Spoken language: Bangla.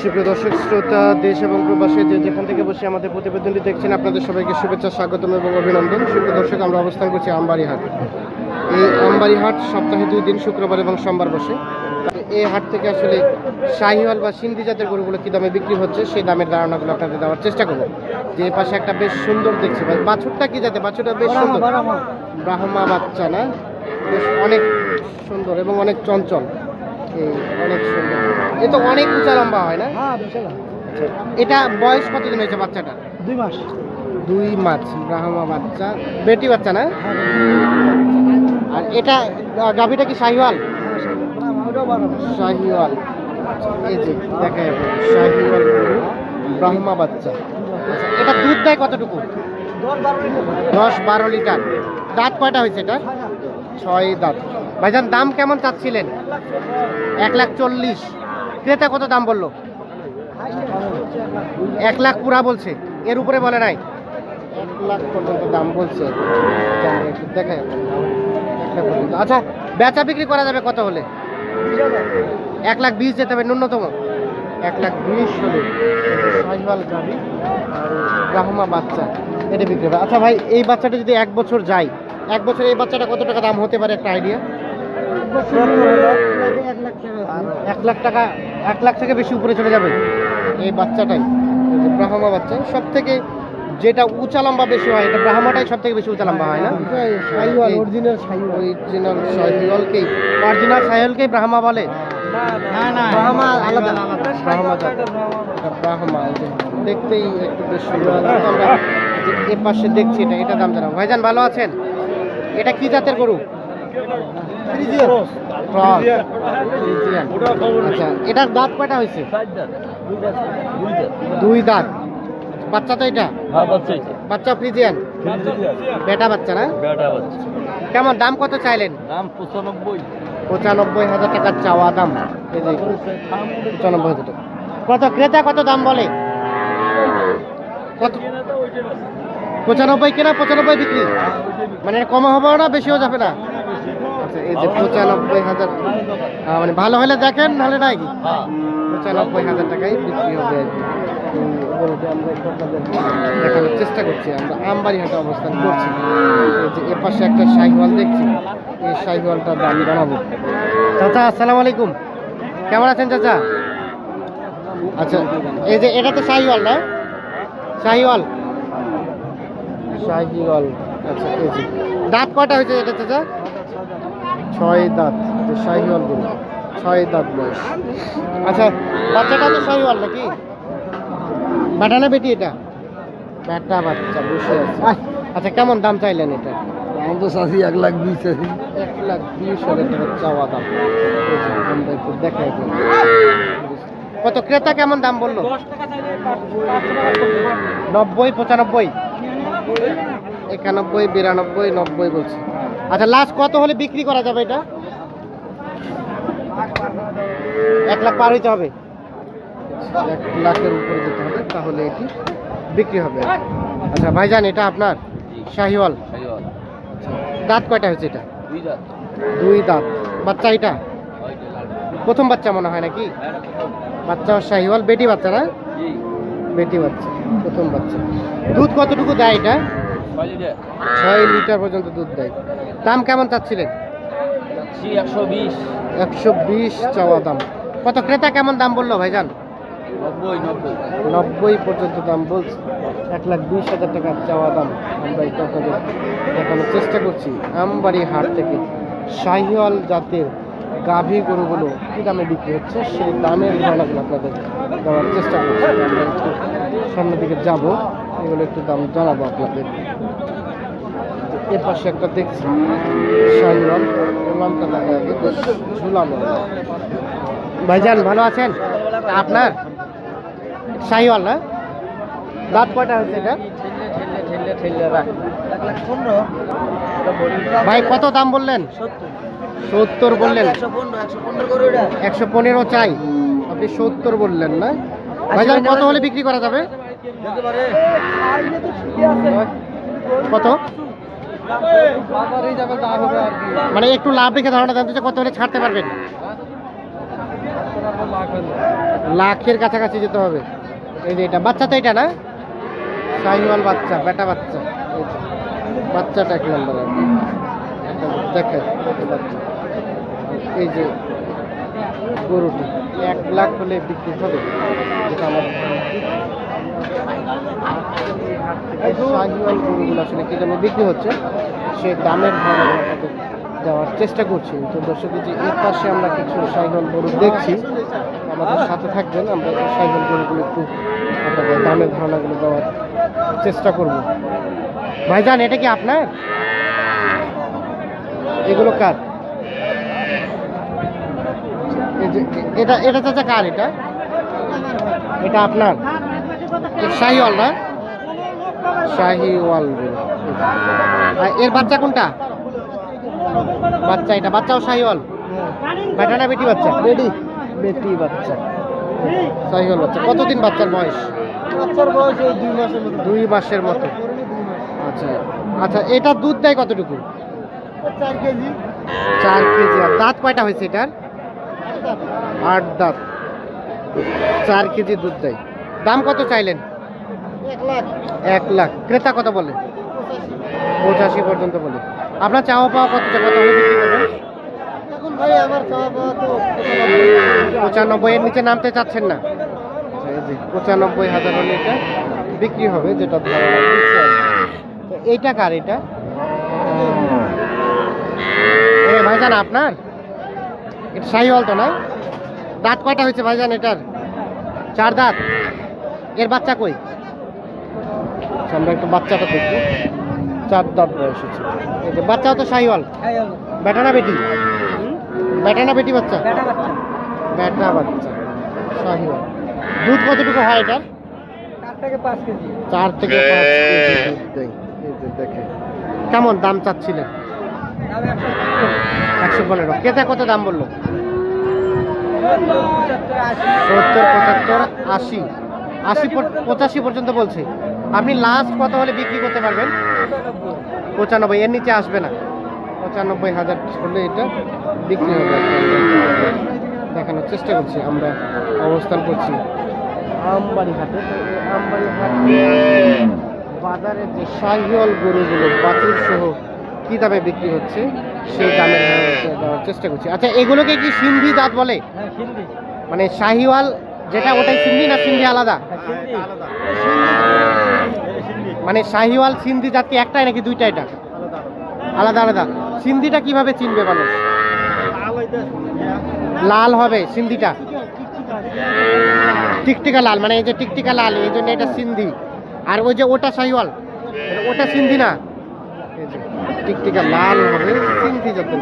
সুপ্রিয় দর্শক শ্রোতা দেশ এবং প্রবাসে যে যেখান থেকে বসে আমাদের প্রতিবেদনটি দেখছেন আপনাদের সবাইকে শুভেচ্ছা স্বাগতম এবং অভিনন্দন। সুপ্রিয় দর্শক আমরা অবস্থান করছি আমবাড়ি হাট এই আমবাড়ি হাট সপ্তাহে দুই দিন শুক্রবার এবং সোমবার বসে। এই হাট থেকে আসলে শাহিওয়াল বা সিন্ধি জাতের গরুগুলো কী দামে বিক্রি হচ্ছে সেই দামের ধারণাগুলো আপনাদের দেওয়ার চেষ্টা করব। যে পাশে একটা বেশ সুন্দর দেখছি বাছুরটা কী জাতে বাছুরটা বেশ সুন্দর। ব্রাহ্মা বাচ্চা না? বেশ অনেক সুন্দর এবং অনেক চঞ্চল। এই অনেক সুন্দর। এ তো অনেক উঁচা লম্বা হয় না? হ্যাঁ বিশাল এটা বয়স কতদিন হয়েছে বাচ্চাটা? দুই মাস। দুই মাস ব্রাহ্মা বাচ্চা। বেটি বাচ্চা না? হ্যাঁ আর এটা গাভীটা কি শাহিওয়াল? ওটাও শাহিওয়াল। এই যে দেখা যাবে শাহিওয়াল ব্রাহ্মা বাচ্চা। আচ্ছা, এটা দুধ দেয় কতটুকু? দশ বারো লিটার। দাঁত কয়টা হয়েছে এটা ছয় দাঁত। ভাইজান দাম কেমন চাচ্ছিলেন? এক লাখ চল্লিশ। ক্রেতা কত দাম বলল? এক লাখ পুরা বলছে। এর উপরে বলে নাই। এক লাখ পর্যন্ত দাম বলছে। পর্যন্ত। আচ্ছা বেচা বিক্রি করা যাবে কত হলে? এক লাখ বিশ যেতে হবে ন্যূনতম। এক লাখ বিশ হলে। সাহিওয়াল গাভি আর ব্রাহ্মা বাচ্চা এটা বিক্রি হবে। আচ্ছা ভাই এই বাচ্চাটা যদি এক বছর যায় এক বছর এই বাচ্চাটা কত টাকা দাম হতে পারে একটা আইডিয়া? এক লাখ টাকা এক লাখ থেকে বেশি উপরে চলে যাবে এই বাচ্চাটাই ব্রাহ্মা বাচ্চা। সব থেকে যেটা উঁচা লম্বা বেশি হয় এটা ব্রাহ্মাটাই সব থেকে বেশি উঁচা লম্বা হয় না? সাইওয়াল অরিজিনাল সাইওয়াল অরিজিনাল সাহিওয়ালকেই অরিজিনাল সাহিওয়ালকেই ব্রাহ্মা বলে। না না ব্রাহ্মা আলাদা। ব্রাহ্মা ব্রাহ্মা ব্রাহ্মা দেখতেই একটু বেশ সুন্দর। আমরা এ পাশে দেখছি এটা এটা দাম জানাব। ভাইজান ভালো আছেন? এটা কি জাতের গরু। আচ্ছা এটার দাঁত কয়টা হয়েছে? দুই দাঁত। বাচ্চা তো এটা? বাচ্চা ফ্রিজিয়ান বেটা বাচ্চা না? কেমন দাম কত চাইলেন? দাম পঁচানব্বই। পঁচানব্বই হাজার টাকার চাওয়া দাম। পঁচানব্বই হাজার টাকা। কত ক্রেতা কত দাম বলে? কত পঁচানব্বই কেনা পঁচানব্বই বিক্রি? মানে কমা হবে না বেশিও যাবে না? এই যে পঁচানব্বই হাজার মানে ভালো হলে দেখেন নাহলে নাই কি? পঁচানব্বই হাজার টাকায় বিক্রি হবে। আর কি। দেখানোর চেষ্টা করছি, আমরা আমবাড়ি হাটে অবস্থান করছি। এই যে এ পাশে একটা শাহিওয়াল দেখছি, এই শাহিওয়ালটার দাম জানাব চাচা, আসসালামু আলাইকুম। কেমন আছেন চাচা? আচ্ছা এই যে এটা তো শাহিওয়াল না? শাহিওয়াল? শাহিওয়াল আচ্ছা এই যে। দাঁত কটা হয়েছে এটা, চাচা? ছয় দাঁত যে শাহিওয়াল গরু। ছয় দাঁত বয়স। আচ্ছা বাচ্চাটা তো শাহিওয়াল নাকি? বেটা না বেটি এটা? বেটা বাচ্চা বসে আছে। আচ্ছা কেমন দাম চাইলেন এটা? দাম তো চাষি এক লাখ বিশ চাষি এক লাখ বিশ হাজার টাকা চাওয়া দাম। একটু দেখাই কত? ক্রেতা কেমন দাম বলল? নব্বই পঁচানব্বই। একানব্বই বিরানব্বই নব্বই বলছে। আচ্ছা লাস্ট কত হলে বিক্রি করা যাবে এটা? এক লাখ পার হইতে হবে। এক লাখের উপরে যেতে হবে তাহলে এটি বিক্রি হবে। আচ্ছা ভাইজান এটা আপনার? শাহিওয়াল। দাঁত কয়টা হয়েছে এটা? দুই দাঁত। বাচ্চা এটা? প্রথম বাচ্চা মনে হয় নাকি? বাচ্চা শাহিওয়াল বেটি বাচ্চা না? বেটি বাচ্চা প্রথম বাচ্চা। দুধ কতটুকু দেয় এটা? ছয় লিটার। পর্যন্ত দুধ দেয়। দাম কেমন চাচ্ছিলেন? একশো বিশ। একশো বিশ চাওয়া দাম। কত ক্রেতা কেমন দাম বলল ভাইজান? নব্বই নব্বই। পর্যন্ত দাম বলছে। এক লাখ বিশ হাজার টাকার চাওয়া দাম। আমরা একটু আপনাদের দেখানোর চেষ্টা করছি। আমবাড়ি হাট থেকে শাহিওয়াল জাতের গাভী গরুগুলো কী দামে বিক্রি হচ্ছে? সেই দামের ধারণাগুলো আপনাদের দেওয়ার চেষ্টা করছি। আমরা একটু সামনের দিকে যাব। এগুলো একটু দাম জানাব আপনাদের। এর পাশে একটা দেখছি শাহিওয়াল নামটা দেখা যাবে ঝুলানো ভাইজান ভালো আছেন? আপনার? শাহিওয়াল না? দাঁত কয়টা হয়েছে এটা? ভাই কত দাম বললেন? সত্তর বললেন। একশো পনেরো চাই। আপনি সত্তর বললেন না? ভাইজান কত হলে বিক্রি করা যাবে? কত? মানে একটু লাভ রেখে ধারণা জানতে কত হলে ছাড়তে পারবেন। লাখের কাছাকাছি যেতে হবে। এই যে এটা, বাচ্চা তো এটা না? শাহিওয়াল বাচ্চা, বেটা বাচ্চা। বাচ্চাটা এক নম্বর। আর কি। একটা দেখে বাচ্চা। এই যে গরুটি, এক লাখ হলে বিক্রি হবে। যেটা আমার শাহিওয়াল গরুগুলো আসলে কি জন্য বিক্রি হচ্ছে সে দামের ধারণা দেওয়ার চেষ্টা করছি তো দর্শক যে এর পাশে আমরা কিছু শাহিওয়াল গরু দেখছি আমাদের সাথে থাকবেন আমরা শাহিওয়াল গরুগুলো একটু আপনাদের দামের ধারণাগুলো দেওয়ার চেষ্টা করব ভাইজান এটা কি আপনার এগুলো কার এটা এটা চাচা কার এটা? এটা আপনার? শাহিওয়াল না? শাহিওয়াল। এর বাচ্চা কোনটা? বাচ্চা এটা বাচ্চাও শাহিওয়াল? বেটা না বেটি বাচ্চা? বেটি। বেটি বাচ্চা। শাহিওয়াল বাচ্চা। কতদিন বাচ্চার বয়স? বাচ্চার বয়স ওই দুই মাসের মতো। দুই মাসের মতো। আচ্ছা আচ্ছা এটা দুধ দেয় কতটুকু? চার কেজি। চার কেজি। আর দাঁত কয়টা হয়েছে এটার? আট দাঁত। চার কেজি দুধ দেয়। দাম কত চাইলেন? এক লাখ। ক্রেতা কত বলে? পঁচাশি পর্যন্ত বলে। আপনার চাওয়া পাওয়া কত কত হলে বিক্রি করবেন? পঁচানব্বই এর নিচে নামতে চাচ্ছেন না? পঁচানব্বই হাজার হলে এটা বিক্রি হবে যেটা এইটা কার এটা? ভাইজান আপনার? এটা শাহিওয়াল তো না? দাঁত কয়টা হয়েছে ভাইজান এটার? চার দাঁত? এর বাচ্চা কই? আচ্ছা, আমরা একটু বাচ্চাটা দেখি। চার দাঁত বয়স হচ্ছে। এই যে বাচ্চাও তো শাহিওয়াল বেটা না বেটি? বেটা না বেটি বাচ্চা। বেটা বাচ্চা শাহিওয়াল দুধ কতটুকু হয় এটার? চার থেকে পাঁচ কেজি। দেখে। কেমন দাম চাচ্ছিলেন? একশো পনেরো। কেতা কত দাম বলল? সত্তর পঁচাত্তর আশি। আশি পঁচাশি পর্যন্ত বলছে। আপনি লাস্ট কত হলে বিক্রি করতে পারবেন? পঁচানব্বই এর নিচে আসবে না। পঁচানব্বই হাজার হলে এটা বিক্রি হবে। দেখানোর চেষ্টা করছি আমরা অবস্থান করছি। আমবাড়ি হাটে আমবাড়ি হাটে বাজারে যে শাহিওয়াল গরুগুলো বাছুর সহ কী দামে বিক্রি হচ্ছে সেই দামে দেওয়ার চেষ্টা করছি। আচ্ছা এগুলোকে কি সিন্ধি জাত বলে? মানে শাহিওয়াল যেটা ওটাই সিন্ধি না সিন্ধি আলাদা? মানে শাহিওয়াল সিন্ধি জাতি একটাই নাকি দুইটা এটা? আলাদা আলাদা। সিন্ধিটা কীভাবে চিনবে মানুষ? লাল হবে সিন্ধিটা। টিকটিকা লাল মানে এই যে টিকটিকা লাল, এই জন্য এটা সিন্ধি। আর ওই যে ওটা শাহিওয়াল, ওটা সিন্ধি না? টিকটিকা লাল হবে, সিন্ধি দেখেন